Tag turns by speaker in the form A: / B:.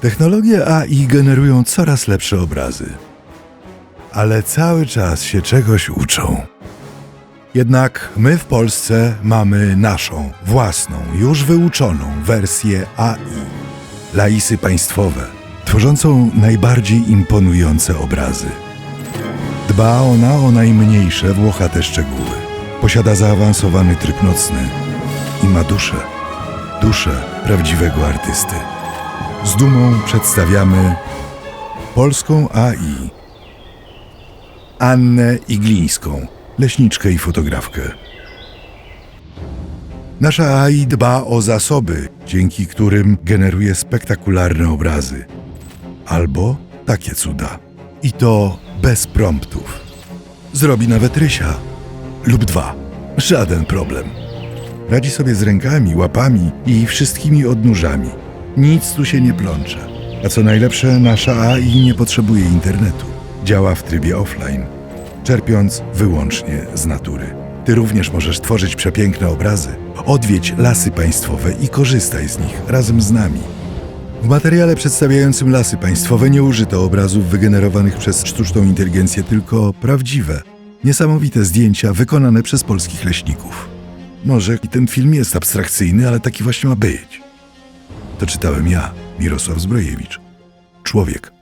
A: Technologie AI generują coraz lepsze obrazy, ale cały czas się czegoś uczą. Jednak my w Polsce mamy naszą, własną, już wyuczoną wersję AI. Laisy państwowe, tworzącą najbardziej imponujące obrazy. Dba ona o najmniejsze włochate szczegóły. Posiada zaawansowany tryb nocny i ma duszę. Duszę prawdziwego artysty. Z dumą przedstawiamy polską AI. Annę Iglińską, leśniczkę i fotografkę. Nasza AI dba o zasoby, dzięki którym generuje spektakularne obrazy. Albo takie cuda. I to bez promptów. Zrobi nawet rysia. Lub dwa. Żaden problem. Radzi sobie z rękami, łapami i wszystkimi odnóżami. Nic tu się nie plącze. A co najlepsze, nasza AI nie potrzebuje internetu. Działa w trybie offline, czerpiąc wyłącznie z natury. Ty również możesz tworzyć przepiękne obrazy. Odwiedź lasy państwowe i korzystaj z nich razem z nami. W materiale przedstawiającym lasy państwowe nie użyto obrazów wygenerowanych przez sztuczną inteligencję, tylko prawdziwe, niesamowite zdjęcia wykonane przez polskich leśników. Może i ten film jest abstrakcyjny, ale taki właśnie ma być. To czytałem ja, Mirosław Zbrojewicz. Człowiek